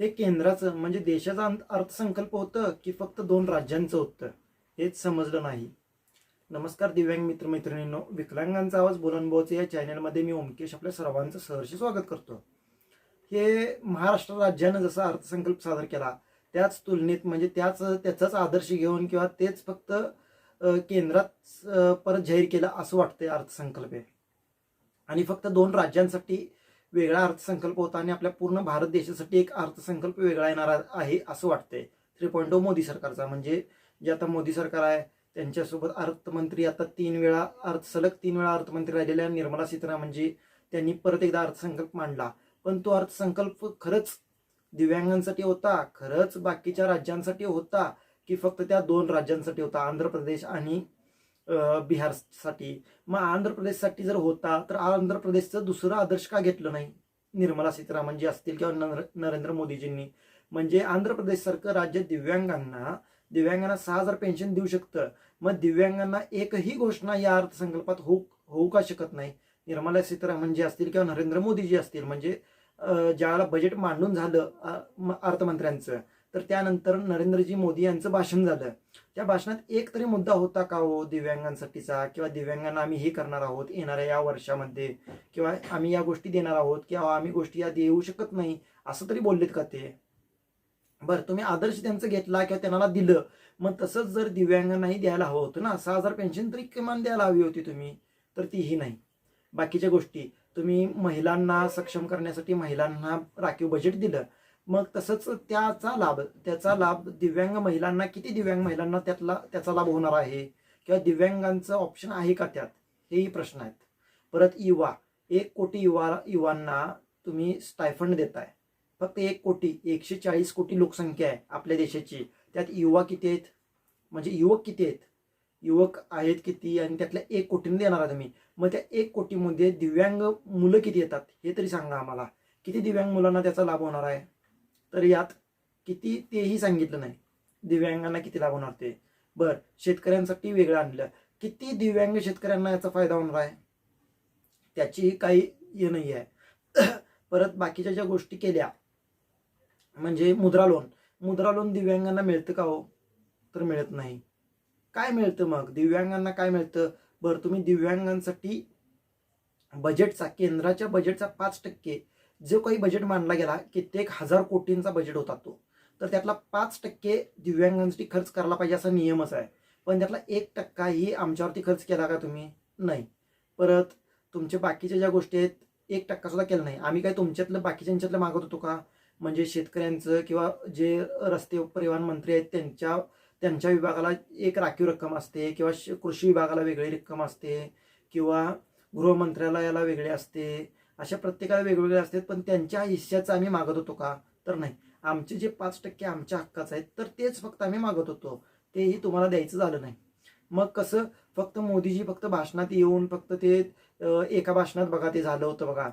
हे केंद्राचं म्हणजे देशाचा अंत- अर्थसंकल्प होतं की फक्त दोन राज्यांचं होतं हेच समजलं नाही. नमस्कार दिव्यांग मित्रमैत्रिणींनो विकलांगांचा आवाज बोलनबोचे या चॅनलमध्ये मी ओमकेश आपल्या सर्वांचं सहर्ष स्वागत करतो. हे महाराष्ट्र राज्यानं जसा अर्थसंकल्प सादर केला त्याच तुलनेत म्हणजे त्याच त्याचाच आदर्श घेऊन किंवा तेच फक्त केंद्रात परत जाहीर केलं असं वाटतंय अर्थसंकल्प. आणि फक्त दोन राज्यांसाठी वेगळा अर्थसंकल्प होता आणि आपल्या पूर्ण भारत देशासाठी एक अर्थसंकल्प वेगळा येणार आहे असं वाटतंय. थ्री पॉईंट मोदी सरकारचा. म्हणजे जे आता मोदी सरकार आहे त्यांच्यासोबत अर्थमंत्री आता तीन वेळा अर्थ सलग तीन वेळा अर्थमंत्री राहिलेल्या निर्मला सीतारामनजी म्हणजे त्यांनी परत एकदा अर्थसंकल्प मांडला. पण तो अर्थसंकल्प खरंच दिव्यांगांसाठी होता खरंच बाकीच्या राज्यांसाठी होता की फक्त त्या दोन राज्यांसाठी होता आंध्र प्रदेश आणि बिहारसाठी. मग आंध्र प्रदेशसाठी जर होता तर आंध्र प्रदेशचं दुसरं आदर्श का घेतलं नाही? निर्मला सीतारामन जी असतील किंवा नर- नरेंद्र मोदीजींनी. म्हणजे आंध्र प्रदेशसारखं राज्य दिव्यांगांना दिव्यांगांना सहा हजार पेन्शन देऊ शकतं. मग दिव्यांगांना एकही घोषणा या अर्थसंकल्पात होऊ होऊ का शकत नाही? निर्मला सीतारामन जी असतील किंवा नरेंद्र मोदीजी असतील म्हणजे अं, ज्यावेळेला बजेट मांडून झालं म- अर्थमंत्र्यांचं तर त्यानंतर नरेंद्रजी मोदी यांचं भाषण झालं. त्या भाषणात एक तरी मुद्दा होता का हो दिव्यांगांसाठीचा? किंवा दिव्यांगांना आम्ही हे करणार आहोत येणाऱ्या या वर्षामध्ये? किंवा आम्ही या गोष्टी देणार आहोत? किंवा आम्ही गोष्टी या देऊ शकत नाही? असं तरी बोललेत का ते? बरं तुम्ही आदर्श त्यांचं घेतला किंवा त्यांना दिलं मग तसंच जर दिव्यांगांनाही द्यायला हवं होतं ना सहा हजार पेन्शन तरी किमान द्यायला हवी होती तुम्ही तर तीही नाही. बाकीच्या गोष्टी तुम्ही महिलांना सक्षम करण्यासाठी महिलांना राखीव बजेट दिलं मग तसंच त्याचा लाभ त्याचा लाभ दिव्यांग महिलांना किती दिव्यांग महिलांना त्यातला त्याचा लाभ होणार आहे? किंवा दिव्यांगांचं ऑप्शन आहे का त्यात? हेही प्रश्न आहेत. परत युवा एक कोटी युवा युवांना तुम्ही स्टायफंड देताय. फक्त एक कोटी एकशे चाळीस कोटी लोकसंख्या आहे आपल्या देशाची. त्यात युवा किती आहेत? म्हणजे युवक किती आहेत? युवक आहेत किती आणि त्यातल्या एक कोटीने देणार आहे तुम्ही. मग त्या एक कोटीमध्ये दिव्यांग मुलं किती येतात? हे तरी सांगा आम्हाला. किती दिव्यांग मुलांना त्याचा लाभ होणार आहे? तर यात किती तेही सांगितलं नाही. दिव्यांगांना किती लाभ होणार ते? बर शेतकऱ्यांसाठी वेगळं आणलं. किती दिव्यांग शेतकऱ्यांना याचा फायदा होणार आहे? त्याचीही काही हे नाही आहे. परत बाकीच्या ज्या गोष्टी केल्या म्हणजे मुद्रा लोन मुद्रा लोन दिव्यांगांना मिळतं का हो? तर मिळत नाही. काय मिळतं मग? दिव्यांगांना काय मिळतं? बरं तुम्ही दिव्यांगांसाठी बजेटचा केंद्राच्या बजेटचा पाच टक्के जो काही बजेट मांडला गेला कित्येक हजार कोटींचा बजेट होता तो. तर त्यातला पाच टक्के दिव्यांगांसाठी खर्च करायला पाहिजे असा नियमच आहे. पण त्यातला एक टक्काही आमच्यावरती खर्च केला का तुम्ही? नाही. परत तुमच्या बाकीच्या ज्या गोष्टी आहेत एक टक्का सुद्धा केला नाही. आम्ही काय तुमच्यातलं बाकीच्यांच्यातलं मागत होतो का? म्हणजे शेतकऱ्यांचं किंवा जे रस्ते परिवहन मंत्री आहेत त्यांच्या त्यांच्या विभागाला एक राखीव रक्कम असते किंवा श- कृषी विभागाला वेगळी रक्कम असते किंवा गृहमंत्र्यालयाला वेगळी असते. अशा प्रत्येकाला वेगवेगळे असतात पण त्यांच्या हिश्श्याचं आम्ही मागत होतो का? तर नाही. आमचे जे पाच टक्के आमच्या हक्काचं आहेत तर तेच फक्त आम्ही मागत होतो. तेही तुम्हाला द्यायचं झालं नाही. मग कसं? फक्त मोदीजी फक्त भाषणात येऊन फक्त ते एका भाषणात बघा ते झालं होतं बघा.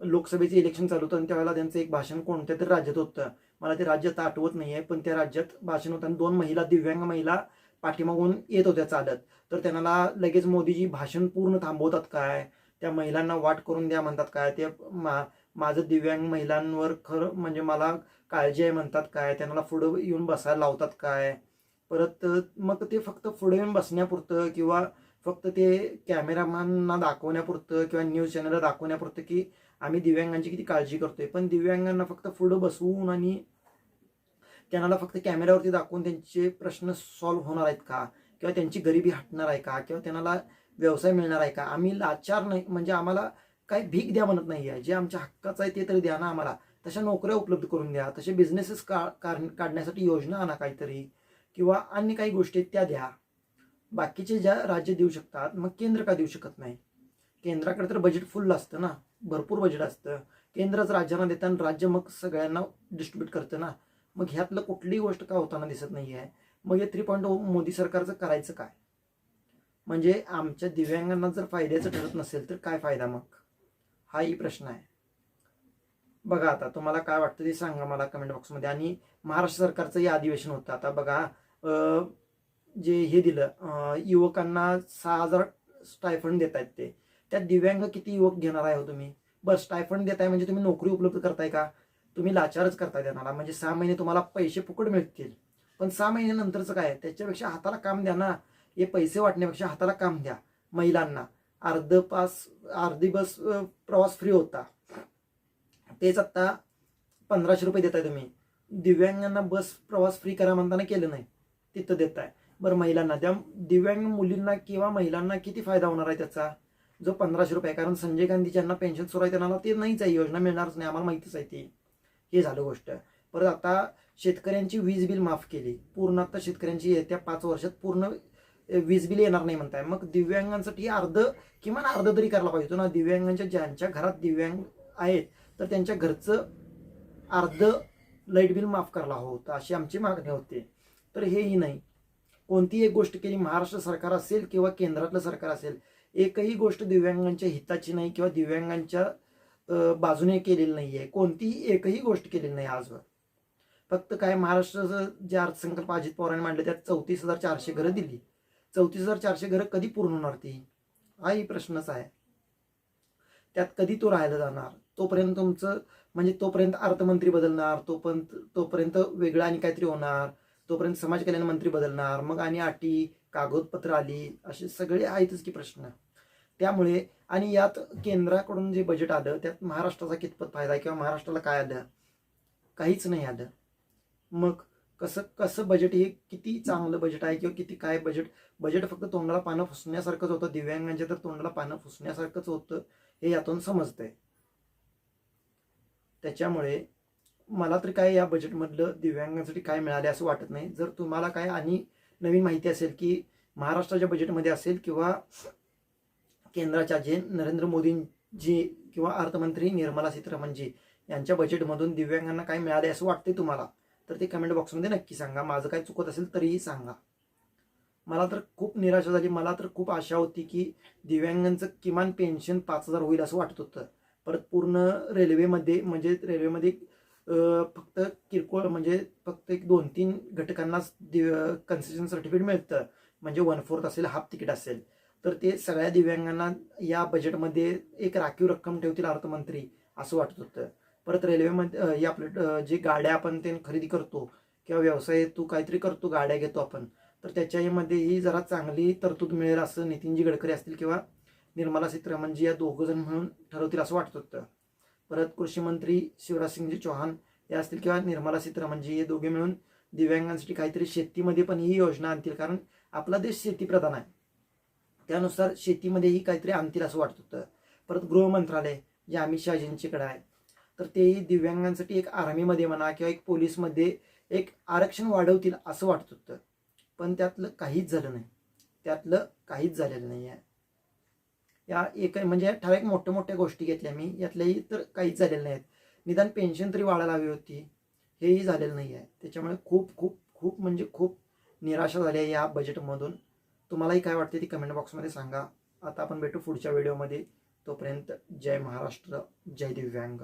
लोकसभेचे इलेक्शन चालू होतं आणि त्यावेळेला त्यांचं एक भाषण कोणत्या तरी राज्यात होतं. मला ते राज्यात आठवत नाही आहे पण त्या राज्यात भाषण होतं आणि दोन महिला दिव्यांग महिला पाठीमागून येत होत्या चालत. तर त्यांना लगेच मोदीजी भाषण पूर्ण थांबवतात काय? त्या महिलांना वाट करून द्या म्हणतात. काय ते मा माझं दिव्यांग महिलांवर खरं म्हणजे मला काळजी आहे म्हणतात. काय त्यांना पुढं येऊन बसायला लावतात काय? परत मग ते फक्त पुढे येऊन बसण्यापुरतं किंवा फक्त ते कॅमेरामॅनना दाखवण्यापुरतं किंवा न्यूज चॅनलला दाखवण्यापुरतं की आम्ही दिव्यांगांची किती काळजी करतोय. पण दिव्यांगांना फक्त पुढं बसवून आणि त्यांना फक्त कॅमेऱ्यावरती दाखवून त्यांचे प्रश्न सॉल्व्ह होणार आहेत का? किंवा त्यांची गरिबी हटणार आहे का? किंवा त्यांना व्यवसाय मिळणार आहे का? आम्ही लाचार नाही म्हणजे आम्हाला काही भीक द्या म्हणत नाही आहे. जे आमच्या हक्काचं आहे ते तरी द्या ना आम्हाला. तशा नोकऱ्या उपलब्ध करून द्या. तसे बिझनेसेस का काढण्यासाठी योजना आणा काहीतरी. किंवा अन्य काही गोष्टी त्या द्या. बाकीचे ज्या राज्य देऊ शकतात मग केंद्र का देऊ शकत नाही? केंद्राकडे तर बजेट फुल असतं ना. भरपूर बजेट असतं. केंद्रच राज्यांना देताना राज्य मग सगळ्यांना डिस्ट्रीब्यूट करतं ना. मग ह्यातलं कुठलीही गोष्ट का होताना दिसत नाही आहे मग हे थ्री पॉईंट oh मोदी सरकारचं करायचं काय? म्हणजे आमच्या दिव्यांगांना जर फायद्याचं ठरत नसेल तर काय फायदा मग? हाही प्रश्न आहे. बघा आता तुम्हाला काय वाटतं ते सांगा मला कमेंट बॉक्समध्ये आणि महाराष्ट्र सरकारचं हे अधिवेशन होतं. आता बघा जे हे दिलं युवकांना सहा हजार स्टायफंड देत आहेत ते. त्यात दिव्यांग किती युवक घेणार आहे हो तुम्ही? बस स्टायफंड देताय म्हणजे तुम्ही नोकरी उपलब्ध करताय का? तुम्ही लाचारच करताय त्यांना. म्हणजे सहा महिने तुम्हाला पैसे फुकट मिळतील. पण सहा महिन्यानंतरचं काय? त्याच्यापेक्षा हाताला काम द्या ना. हे पैसे वाटण्यापेक्षा हाताला काम द्या महिलांना. अर्ध पास अर्धी बस प्रवास फ्री होता. तेच आत्ता पंधराशे रुपये देताय तुम्ही. दिव्यांगांना बस प्रवास फ्री करा म्हणताना केलं नाही. तिथं देताय. बरं महिलांना. त्या दिव्यांग मुलींना किंवा महिलांना किती फायदा होणार आहे त्याचा? जो पंधराशे रुपये कारण संजय गांधी ज्यांना पेन्शन सुरू आहे त्यांना ते नाहीच आहे. योजना मिळणारच नाही. आम्हाला माहितीच आहे ती. हे झालं गोष्ट. परत आता शेतकऱ्यांची वीज बिल माफ केली. पूर्ण आता शेतकऱ्यांची येत्या पाच वर्षात पूर्ण वीज बिल येणार नाही म्हणताय. मग दिव्यांगांसाठी अर्ध किमान अर्ध तरी करायला पाहिजे ना. दिव्यांगांच्या ज्यांच्या घरात दिव्यांग आहेत तर त्यांच्या घरचं अर्ध लाइट बिल माफ करायला हवं होतं अशी आमची मागणी होते. तर हेही नाही. कोणतीही एक गोष्ट केली महाराष्ट्र सरकार असेल किंवा केंद्रातलं सरकार असेल एकही गोष्ट दिव्यांगांच्या हिताची नाही किंवा दिव्यांगांच्या बाजूने केलेली नाही आहे कोणतीही एकही गोष्ट केलेली नाही आजवर. फक्त काय महाराष्ट्राचं जे अर्थसंकल्प अजित पवारांनी मांडले त्यात चौतीस हजार चारशे घरं दिली. चौतीस हजार चारशे घरं कधी पूर्ण होणार ती? हाही प्रश्नच आहे. त्यात कधी तो राहायला जाणार? तोपर्यंत तुमचं म्हणजे तोपर्यंत अर्थमंत्री बदलणार तोपर्यंत तोपर्यंत वेगळं आणि काहीतरी होणार तोपर्यंत समाज कल्याण मंत्री बदलणार मग आणि अटी कागदपत्र आली असे सगळे आहेतच की प्रश्न. त्यामुळे आणि यात केंद्राकडून जे बजेट आलं त्यात महाराष्ट्राचा कितपत फायदा किंवा महाराष्ट्राला काय आलं? काहीच नाही आलं. मग कसं कसं बजेट हे किती चांगलं बजेट आहे किंवा किती काय बजेट बजेट फक्त तोंडाला पानं फुसण्यासारखंच होतं. दिव्यांगांच्या तर तोंडाला पानं फुसण्यासारखंच होतं हे यातून समजतंय. त्याच्यामुळे मला तर काय या बजेटमधलं दिव्यांगांसाठी काय मिळाले असं वाटत नाही. जर तुम्हाला काय आणि नवीन माहिती असेल की महाराष्ट्राच्या बजेटमध्ये असेल किंवा केंद्राच्या जे नरेंद्र मोदींजी किंवा अर्थमंत्री निर्मला सीतारामनजी यांच्या बजेटमधून दिव्यांगांना काय मिळाले असं वाटते तुम्हाला? तर ते कमेंट बॉक्समध्ये नक्की सांगा. माझं काय चुकत असेल तरीही सांगा. मला तर खूप निराशा झाली. मला तर खूप आशा होती की दिव्यांगांचं किमान पेन्शन पाच हजार होईल असं वाटत होतं. परत पूर्ण रेल्वेमध्ये म्हणजे रेल्वेमध्ये फक्त किरकोळ म्हणजे फक्त एक दोन तीन घटकांनाच दिव कन्सेशन सर्टिफिकेट मिळतं. म्हणजे वन फोर्थ असेल हाफ तिकीट असेल. तर ते सगळ्या दिव्यांगांना या बजेटमध्ये एक राखीव रक्कम ठेवतील अर्थमंत्री असं वाटत होतं. परत रेल्वेमध्ये हे या आपलं जे गाड्या आपण ते खरेदी करतो किंवा व्यवसाय तू काहीतरी करतो गाड्या घेतो आपण तर त्याच्यामध्येही जरा चांगली तरतूद मिळेल असं नितीनजी गडकरी असतील किंवा निर्मला सीतारामनजी या दोघं जण म्हणून ठरवतील असं वाटत होतं. परत कृषी मंत्री शिवराजसिंगजी चौहान हे असतील किंवा निर्मला सीतारामनजी हे दोघे मिळून दिव्यांगांसाठी काहीतरी शेतीमध्ये पण ही योजना आणतील कारण आपला देश शेतीप्रधान आहे. त्यानुसार शेतीमध्येही काहीतरी आणतील असं वाटत होतं. परत गृह मंत्रालय जे अमित शहाजींच्याकडे आहे तर तेही दिव्यांगांसाठी एक आर्मीमध्ये म्हणा किंवा एक पोलीसमध्ये एक आरक्षण वाढवतील असं वाटत होतं. पण त्यातलं काहीच झालं नाही. त्यातलं काहीच झालेलं नाही आहे. या एक म्हणजे ठराविक मोठ्या मोठ्या गोष्टी घेतल्या मी. यातल्याही तर काहीच झालेलं नाही आहेत निदान पेन्शन तरी वाढायला हवी होती. हेही झालेलं नाही आहे. त्याच्यामुळे खूप खूप खूप म्हणजे खूप निराशा झाली आहे या बजेटमधून तुम्हालाही काय वाटते ती कमेंट बॉक्समध्ये सांगा. आता आपण भेटू पुढच्या व्हिडिओमध्ये तोपर्यंत जय महाराष्ट्र जय दिव्यांग.